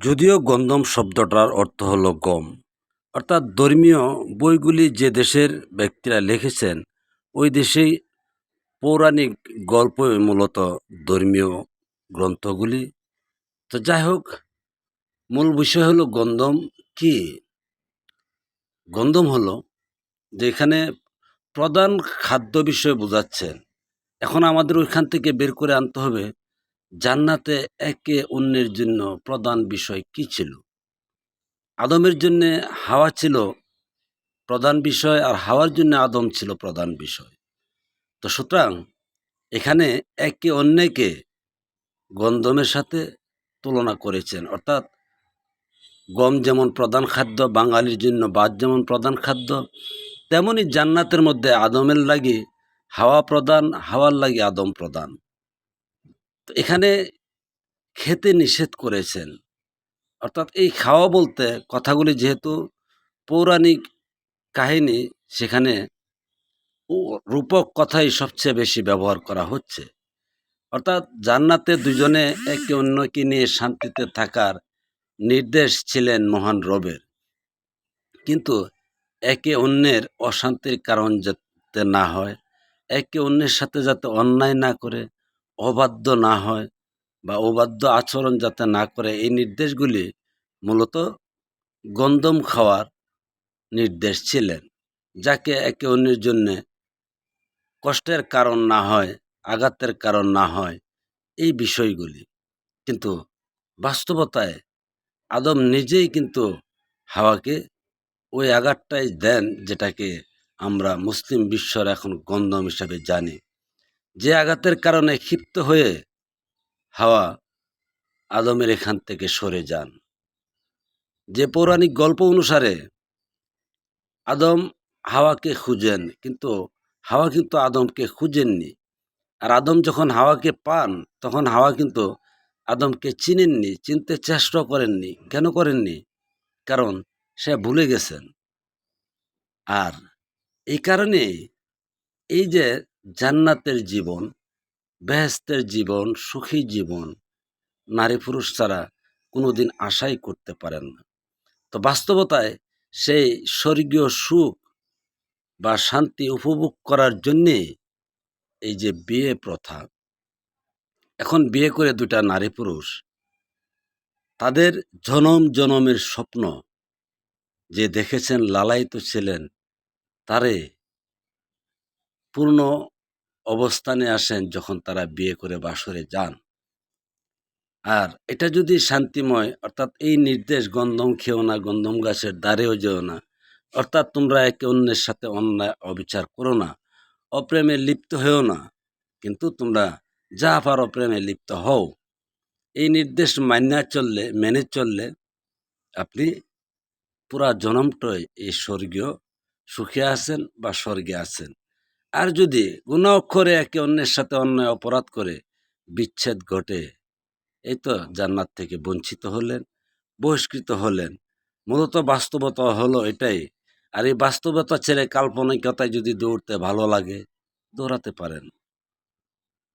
যদিও গন্ধম শব্দটার অর্থ হলো গম। অর্থাৎ ধর্মীয় বইগুলি যে দেশের ব্যক্তিরা লিখেছেন, ওই দেশেই পৌরাণিক গল্প মূলত ধর্মীয় গ্রন্থগুলি। তো যাই হোক, মূল বিষয় হলো গন্ধম কি? গন্ধম হলো যে এখানে প্রধান খাদ্য বিষয় বোঝাচ্ছেন। এখন আমাদের ওইখান থেকে বের করে আনতে হবে জান্নাতে একে অন্যের জন্য প্রধান বিষয় কি ছিল? আদমের জন্য হাওয়া ছিল প্রধান বিষয় আর হাওয়ার জন্য আদম ছিল প্রধান বিষয়। তো সুতরাং এখানে একে অন্যকে গন্ধমের সাথে তুলনা করেছেন। অর্থাৎ গম যেমন প্রধান খাদ্য, বাঙালির জন্য বাদ যেমন প্রধান খাদ্য, তেমনি জান্নাতের মধ্যে আদমের লাগি হাওয়া প্রদান হাওয়ার লাগি আদম প্রধান। তো এখানে খেতে নিষেধ করেছেন। অর্থাৎ এই খাওয়া বলতে কথাগুলি যেহেতু পৌরাণিক কাহিনী, সেখানে রূপক কথাই সবচেয়ে বেশি ব্যবহার করা হচ্ছে। অর্থাৎ জান্নাতে দুজনে একে অন্যকে নিয়ে শান্তিতে থাকার নির্দেশ ছিলেন মহান রবের। কিন্তু একে অন্যের অশান্তির কারণ যাতে না হয়, একে অন্যের সাথে যাতে অন্যায় না করে অবাধ্য না হয় বা অবাধ্য আচরণ যাতে না করে, এই নির্দেশগুলি মূলত গন্ধম খাওয়ার নির্দেশ ছিলেন, যাকে একে অন্যের জন্য কষ্টের কারণ না হয়, আঘাতের কারণ না হয়, এই বিষয়গুলি। কিন্তু বাস্তবতায় আদম নিজেই কিন্তু হাওয়াকে ওই আঘাতটাই দেন, যেটাকে আমরা মুসলিম বিশ্বর এখন গন্ধম হিসাবে জানি। যে আঘাতের কারণে ক্ষিপ্ত হয়ে হাওয়া আদমের এখান থেকে সরে যান। যে পৌরাণিক গল্প অনুসারে আদম হাওয়াকে খুঁজেন, কিন্তু হাওয়া কিন্তু আদমকে খুঁজেননি। আর আদম যখন হাওয়াকে পান, তখন হাওয়া কিন্তু আদমকে চিনেননি, চিনতে চেষ্টা করেননি। কেন করেননি? কারণ সে ভুলে গেছেন। আর এই কারণে এই যে জান্নাতের জীবন, বেহেস্তের জীবন, সুখী জীবন নারী পুরুষ ছাড়া কোনোদিন আশাই করতে পারেন না। তো বাস্তবতায় সেই স্বর্গীয় সুখ বা শান্তি উপভোগ করার জন্যে এই যে বিয়ে প্রথা, এখন বিয়ে করে দুটা নারী পুরুষ, তাদের জনম জনমের স্বপ্ন যে দেখেছেন লালায়িত ছিলেন, তারে পূর্ণ অবস্থানে আসেন যখন তারা বিয়ে করে বাসরে যান। আর এটা যদি শান্তিময়, অর্থাৎ এই নির্দেশ গন্ধম খেও না, গন্ধম গাছের দ্বারেও যেও না, অর্থাৎ তোমরা একে অন্যের সাথে অন্যায় অবিচার করো না, অপ্রেমে লিপ্ত হয়েও না, কিন্তু তোমরা যা পারো প্রেমে লিপ্ত হও। এই নির্দেশ মান্যা চললে, মেনে চললে আপনি পুরা জনমটাই এই স্বর্গীয় সুখে আছেন বা স্বর্গে আছেন। আর যদি গুণ অক্ষরে একে অন্যের সাথে অন্যায় অপরাধ করে বিচ্ছেদ ঘটে, এই তো জান্নাত থেকে বঞ্চিত হলেন, বহিষ্কৃত হলেন। মূলত বাস্তবতা হলো এটাই। আর এই বাস্তবতা ছেড়ে কাল্পনিকতায় যদি দৌড়তে ভালো লাগে, দৌড়াতে পারেন।